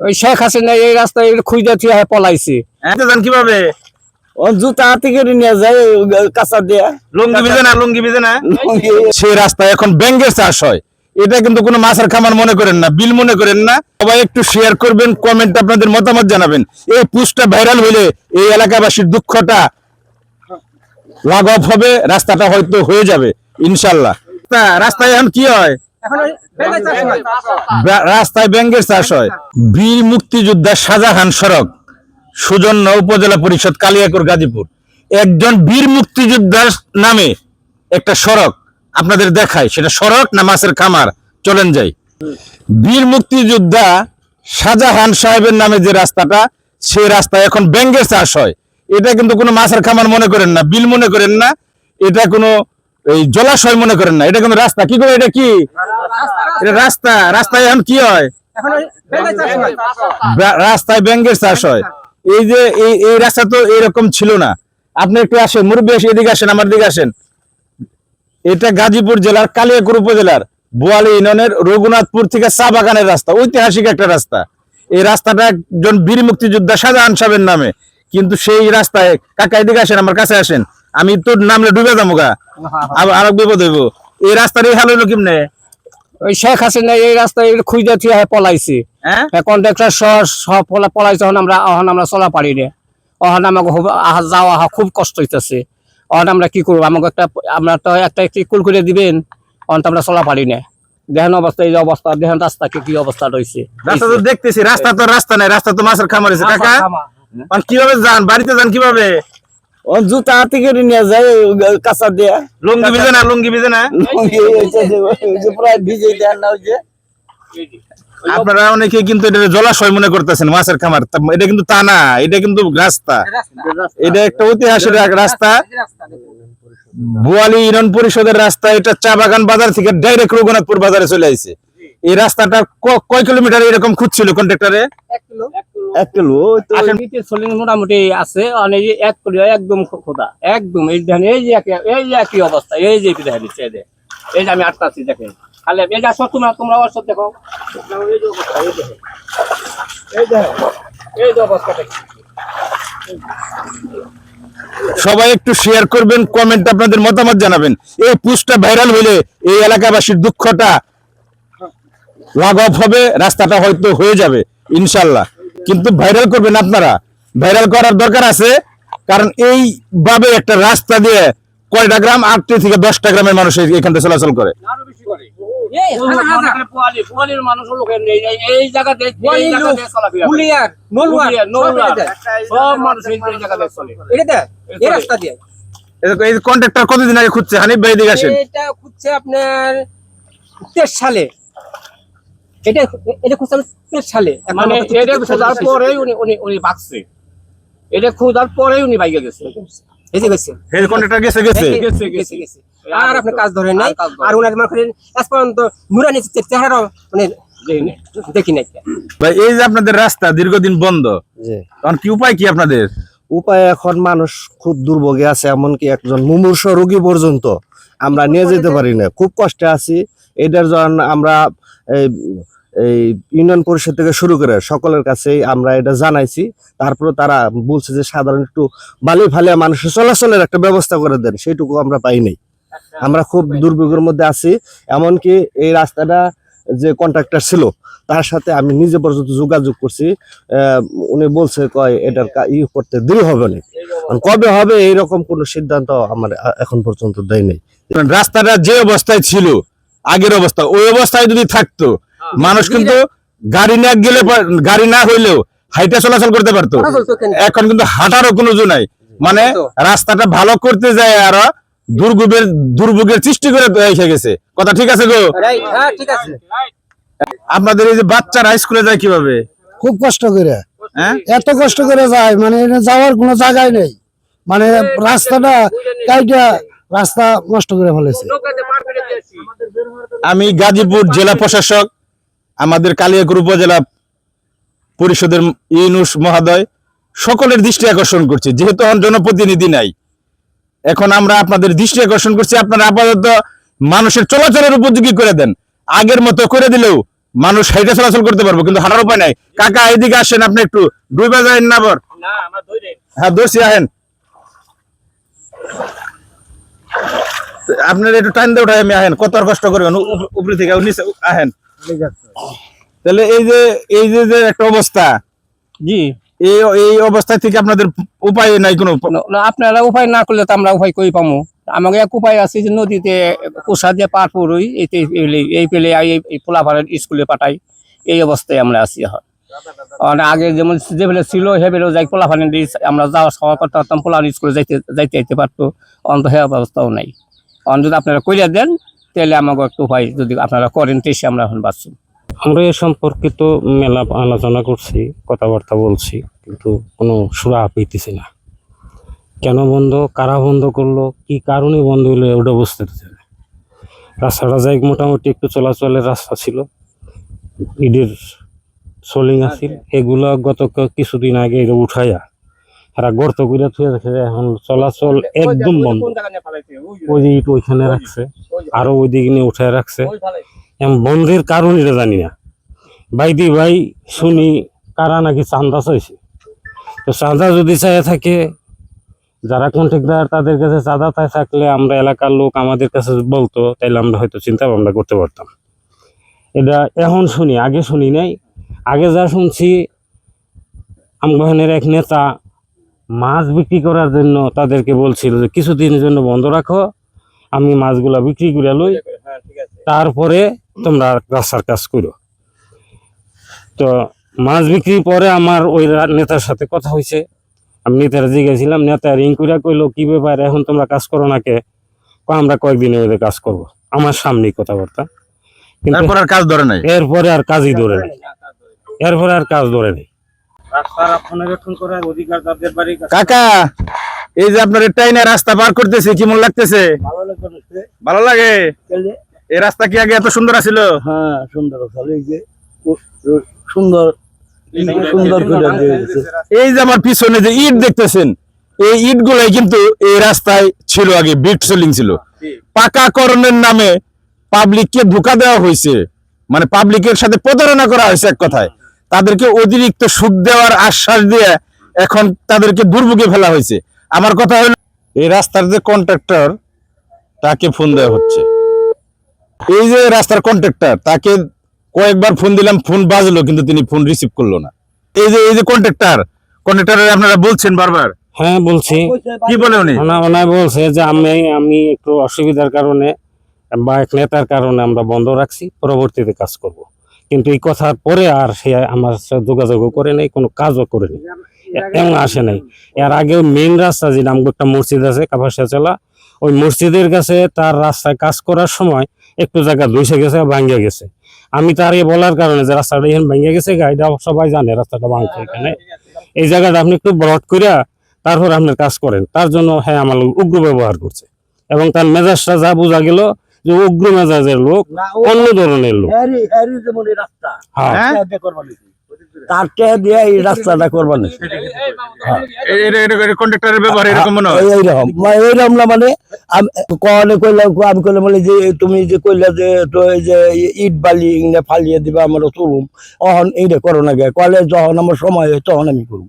ওই শেখ হাসিনা এই রাস্তায় খুঁজে থুয়ে পলাইছে। হ্যাঁ কীভাবে? জুতা হাতে করে নিয়ে যায় কাঁচা দিয়া। লুঙ্গি ভিজে না লুঙ্গি না? সেই রাস্তায় এখন ব্যাঙ্গের চাষ হয়। এটা কিন্তু কোনো মাছের খামার মনে করেন না বিল মনে করেন না। সবাই একটু শেয়ার করবেন কমেন্ট আপনাদের মতামত জানাবেন। এই পোস্টটা ভাইরাল হইলে এই এলাকাবাসীর দুঃখটা লাঘব হবে রাস্তাটা হয়তো হয়ে যাবে ইনশাল্লাহ। রাস্তায় এখন কি হয়? রাস্তায় ব্যাঙ্গের চাষ হয়। বীর মুক্তিযোদ্ধা শাহজাহান সড়ক, সুজন্য উপজেলা পরিষদ, কালিয়াকুর, গাজীপুর। একজন বীর মুক্তিযোদ্ধার নামে একটা সড়ক আপনাদের দেখায় সেটা সড়ক না মাছের খামার? চলেন যাই। বীর মুক্তিযোদ্ধা শাহজাহান সাহেবের নামে যে রাস্তাটা সেই রাস্তায় এখন ব্যাঙ্গের চাষ হয়। এটা কিন্তু কোনো মাছের খামার মনে করেন না, বিল মনে করেন না। এটা কোনো এই জলাশয় মনে করেন না, এটা কিন্তু রাস্তা? কি করে, এটা কি? রাস্তা, রাস্তায় এখন কি হয়? রাস্তায় ব্যাঙ্গের চাষ হয়। এই যে, এই রাস্তা তো এরকম ছিল না। আপনি একটু আসেন, মুরব্বী এসে এদিকে আসেন, আমার দিকে আসেন। এটা গাজীপুর জেলার কালিয়াকুর উপজেলার বোয়ালি ইউনিয়নের রঘুনাথপুর থেকে চা বাগানের রাস্তা, ঐতিহাসিক একটা রাস্তা। এই রাস্তাটা একজন বীর মুক্তিযোদ্ধা শাহজাহান সাহেবের নামে। কিন্তু সেই রাস্তায়, কাকা এদিকে আসেন, আমার কাছে আসেন। আমি তোর নামলে ডুবে যাব গা। আবার আরেক বিপদ হইব। এই রাস্তার এই হাল হইল কেমনে? ওই শেখ হাসিনা এই রাস্তায় খুঁজে থুয়ে পলাইছে। হ্যাঁ? কন্ট্রাক্টর সহ পলাইছে এখন আমরা এখন আমরা চলা পারি না এখন আমাকে যাওয়া আহা খুব কষ্ট হইতেছে। এখন আমরা কি করব? আমাকে একটা আমরা তো একটা একটি কুল করে দিবেন? এখন তো আমরা চলা পারি না। দেখেন অবস্থা এই যে অবস্থা দেখেন রাস্তা কি কি অবস্থা রয়েছে রাস্তা তো দেখতেছি রাস্তা তো রাস্তা নাই রাস্তা তো মাছের খামার কাকা। আর কীভাবে যান? বাড়িতে যান কীভাবে? জুতা হাতে করে নিয়ে যায় কাঁচা দিয়া। লুঙ্গি ভিজে না লুঙ্গি ভিজে না? লুঙ্গি যে- প্রায় ভিজে দেন না ওই যে। আপনারা অনেকে কিন্তু এটা জলাশয় মনে করতেছেন মাছের খামার। এটা কিন্তু তা না এটা কিন্তু রাস্তা। এটা একটা ঐতিহাসিক এক রাস্তা। বোয়ালি ইউনিয়ন পরিষদের রাস্তা এটা চা বাগান বাজার থেকে ডাইরেক্ট রঘুনাথপুর বাজারে চলে আসছে এই রাস্তাটা ক- কয় কিলোমিটার এরকম খুঁজছিল কন্ট্রাক্টরে এক কিলো মোটামুটি আছে এক একদম খোদা একদম এই দেখেন এই যে এই যে একই অবস্থা এই যে একই এই যে। আমি আটকাছি দেখেন। খালি এই যে সব তোমরা তোমরা সব দেখো। এই যে অবস্থা এই দেখো এই দেখো এই যে অবস্থা সবাই একটু শেয়ার করবেন কমেন্ট আপনাদের মতামত জানাবেন। এই পোস্টটা ভাইরাল হইলে এই এলাকাবাসীর দুঃখটা লাঘব হবে রাস্তাটা হয়তো হয়ে যাবে ইনশাল্লাহ কিন্তু ভাইরাল করবেন আপনারা। ভাইরাল করার দরকার আছে কারণ এইভাবে একটা রাস্তা দিয়ে কয়টা গ্রাম? আটটি থেকে দশটা গ্রামের মানুষ এখান থেকে চলাচল করে। কন্ট্রাক্টর কতদিন আগে খুঁজছে? হানিফ ভাই দিকে আসেন। এটা খুঁজছে আপনার তেইশ সালে। এটা এটা খুঁজছে সালে মানে এটা খোঁজার পরেই উনি উনি উনি বাঁচছে। এটা খোঁজার পরেই উনি বাইকে গেছে। এই যে গেছে। এই কন্ট্রাক্টর গেছে। গেছে গেছে গেছে। গেছে। আর আপনি কাজ ধরেন নাই। আর কাজ ধরেন আর উনার মনে আজ পর্যন্ত নুরানি চেহারা মানে দেখি নাই। ভাই এই যে আপনাদের রাস্তা দীর্ঘদিন বন্ধ কি উপায় কি আপনাদের? উপায় এখন মানুষ খুব দুর্ভোগে আছে এমনকি একজন মুমূর্ষ রোগী পর্যন্ত আমরা নিয়ে যেতে পারি না। খুব কষ্টে আছি। এটার জন্য আমরা এই এই ইউনিয়ন পরিষদ থেকে শুরু করে সকলের কাছেই আমরা এটা জানাইছি। তারপরে তারা বলছে যে সাধারণ একটু বালি ফালিয়া মানুষের চলাচলের একটা ব্যবস্থা করে দেন সেইটুকু আমরা পাই নাই। আমরা খুব দুর্ভোগের মধ্যে আছি এমনকি এই রাস্তাটা যে কন্ট্রাক্টর ছিল তার সাথে আমি নিজে পর্যন্ত যোগাযোগ করছি উনি বলছে কয় এটার ই করতে দেরি হবে না। কবে হবে এইরকম কোনো সিদ্ধান্ত আমার এখন পর্যন্ত দেয় নাই। রাস্তাটা যে অবস্থায় ছিল আগের অবস্থা। ওই অবস্থায় যদি থাকতো মানুষ কিন্তু গাড়ি না গেলে গাড়ি না হইলেও হাইটা চলাচল করতে পারতো। এখন কিন্তু হাঁটারও কোনো জো নাই। মানে রাস্তাটা ভালো করতে যায় আর দুর্ভোগের দুর্ভোগের সৃষ্টি করে এসে গেছে। কথা ঠিক আছে গো? হ্যাঁ ঠিক আছে। আপনাদের এই যে বাচ্চারা স্কুলে যায় কীভাবে? খুব কষ্ট করে। হ্যাঁ? এত কষ্ট করে যায় মানে যাওয়ার কোনো জায়গায় নেই। মানে রাস্তাটা কাইটা রাস্তা নষ্ট করে ফেলেছে। আমি গাজীপুর জেলা প্রশাসক আমাদের কালিয়াকুর উপজেলা পরিষদের ইউনুস মহোদয় সকলের দৃষ্টি আকর্ষণ করছে। যেহেতু এখন জনপ্রতিনিধি নাই এখন আমরা আপনাদের দৃষ্টি আকর্ষণ করছি। আপনারা আপাতত মানুষের চলাচলের উপযোগী করে দেন। আগের মতো করে দিলেও মানুষ হাইটে চলাচল করতে পারব কিন্তু হাঁটার উপায় নাই। কাকা এইদিকে আসেন আপনি একটু। দুই বাজার না আমার হ্যাঁ দোষী আহেন। আপনার একটু টাইম দিয়ে উঠাই আমি আহেন। কত আর কষ্ট করবেন? উপরে থেকে নিচে আহেন। তাহলে এই যে এই যে যে একটা অবস্থা জি। এই এই অবস্থা থেকে আপনাদের উপায় নাই কোনো? আপনারা উপায় না করলে তো আমরা উপায় কই পামু? আমাকে এক উপায় আছে যে নদীতে কুষা দিয়ে পার পড়ই এই এই পেলে এই- এই পোলাপাড়ের স্কুলে পাঠাই। এই অবস্থায় আমরা আছি এখন। আর আগে যেমন যেগুলো ছিল সেগুলো যাই পোলাপানি আমরা যাওয়া খাওয়া করতে পারতাম পোলাপানি স্কুলে যাইতে যাইতে যাইতে পারতো। অন্ত সে অবস্থাও নাই। অন যদি আপনারা করিয়া দেন, তাহলে আমাকে একটু উপায় যদি আপনারা করেন তেসে আমরা এখন বাঁচছি। আমরা এ সম্পর্কিত মেলা আলোচনা করছি, কথাবার্তা বলছি, কিন্তু কোনো সুরা পেতেছি না। কেন বন্ধ, কারা বন্ধ করল, কি কারণে বন্ধ হলো ওটা বুঝতে না। রাস্তাটা যাই মোটামুটি একটু চলাচলের রাস্তা ছিল। ইটের সোলিং আছিল। এগুলো গত কিছুদিন আগে উঠাইয়া তারা গর্ত করে থুয়ে রেখে এখন চলাচল একদম বন্ধ। ওই যে। ইট ওইখানে রাখছে। আরও ওই দিকে নিয়ে উঠায় রাখছে। এম বন্ধের কারণ এটা জানি না। বাইদি ভাই শুনি কারা নাকি চান্দা চাইছে। তো চাঁদা যদি চাই থাকে যারা কন্ট্রাক্টর তাদের কাছে চাঁদা চাই থাকলে আমরা এলাকার লোক আমাদের কাছে বলতো তাইলে আমরা হয়তো চিন্তা ভাবনা করতে পারতাম। এটা এখন শুনি আগে শুনি নাই। আগে যা শুনছি আমগহনের এক নেতা মাছ বিক্রি করার জন্য তাদেরকে বলছিল যে কিছুদিনের জন্য বন্ধ রাখো আমি মাছগুলা বিক্রি করে লই তারপরে তোমরা রাস্তার কাজ করো। তো মাছ বিক্রির পরে আমার ওই নেতার সাথে কথা হয়েছে। আমি নেতার জিজ্ঞাসিলাম নেতা রিং করে কইলো কি ব্যাপার? এখন তোমরা কাজ করো না কে? আমরা কয়েকদিনে ওদের কাজ করব। আমার সামনেই কথাবার্তা। কিন্তু তারপর কাজ ধরে নাই? এরপরে আর কাজই ধরে নেই। এরপরে আর কাজ ধরে নেই। কাকা এই যে আপনার টাইনে রাস্তা পার করতেছে কেমন লাগতেছে? ভালো লাগে? এই রাস্তা কি আগে এত সুন্দর আছিল? হ্যাঁ সুন্দর সুন্দর। সুন্দর। এই যে আমার পিছনে যে ইট দেখতেছেন এই ইট গুলাই কিন্তু এই রাস্তায় ছিল আগে বিট সেলিং ছিল। পাকাকরণের নামে পাবলিককে ধোকা দেওয়া হয়েছে। মানে পাবলিকের সাথে প্রতারণা করা হয়েছে এক কথায়। তাদেরকে অতিরিক্ত সুদ দেওয়ার আশ্বাস দিয়ে এখন তাদেরকে দুর্ভোগে ফেলা হয়েছে। আমার কথা হলো এই রাস্তার যে কন্ট্রাক্টর তাকে ফোন দেওয়া হচ্ছে। এই যে রাস্তার কন্ট্রাক্টর তাকে কয়েকবার ফোন দিলাম ফোন বাজলো কিন্তু তিনি ফোন রিসিভ করল না। এই যে এই যে কন্ট্রাক্টর কন্ট্রাক্টর আপনারা বলছেন বারবার? হ্যাঁ বলছি। কি বলে উনি? ওনা ওনায় বলছে যে আমি আমি একটু অসুবিধার কারণে বা এক নেতার কারণে আমরা বন্ধ রাখছি পরবর্তীতে কাজ করব। কিন্তু এই কথার পরে আর সে আমার সাথে যোগাযোগও করে নাই, কোনো কাজও করে নাই। এমন আসে নাই। এর আগে মেন রাস্তা যে নাম একটা মসজিদ আছে কাপাসিয়া চলা ওই মসজিদের কাছে তার রাস্তায় কাজ করার সময় একটু জায়গা ধুইসে গেছে, ভাঙ্গে গেছে। আমি তার এ বলার কারণে যে রাস্তাটা এখানে ভেঙে গেছে গাড়িটা সবাই জানে রাস্তাটা ভাঙছে এখানে। এই জায়গাটা আপনি একটু ব্রড করিয়া তারপর আপনার কাজ করেন। তার জন্য হ্যাঁ আমার উগ্র ব্যবহার করছে। এবং তার মেজাজটা যা বোঝা গেল যে উগ্র মেজাজের লোক অন্য ধরনের লোক। হ্যারি হ্যারি যেমন এই রাস্তা। হ্যাঁ। হ্যাঁ? তার টেহা দিয়ে এই রাস্তাটা করবার কন্ট্রাক্টরের ব্যবহার এরকম মনে হয়? এইরকম। এইরকম না মানে আমি কলে কইলাম আমি কইলাম বলে যে তুমি যে কইলা যে তো এই যে ইট বালি ফালিয়ে দিবা আমরা চলুম অহন এইটা করো না গে। কলে যখন আমার সময় হয় তখন আমি করুম।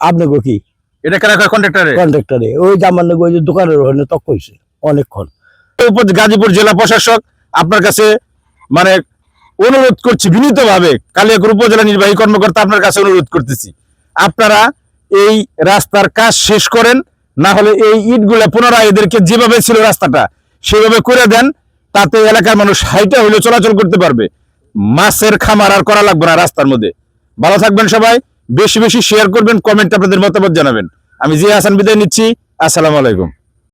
আপনি গো কি? এটা কারা কন্ট্রাক্টরে কন্ট্রাক্টরে ওই যে আমার ওই যে দোকানের ওখানে তক হয়েছে অনেকক্ষণ। গাজীপুর জেলা প্রশাসক আপনার কাছে মানে অনুরোধ করছি বিনীত ভাবে কালিয়াকুর উপজেলা নির্বাহী কর্মকর্তা আপনার কাছে অনুরোধ করতেছি। আপনারা এই রাস্তার কাজ শেষ করেন, না হলে এই ইটগুলা পুনরায় এদেরকে যেভাবে ছিল রাস্তাটা সেভাবে করে দেন, তাতে এলাকার মানুষ হাইটা হলে চলাচল করতে পারবে। মাছের খামার আর করা লাগবে না রাস্তার মধ্যে। ভালো থাকবেন সবাই, বেশি বেশি শেয়ার করবেন কমেন্ট আপনাদের মতামত জানাবেন। আমি জি হাসান বিদায় নিচ্ছি, আসসালামু আলাইকুম।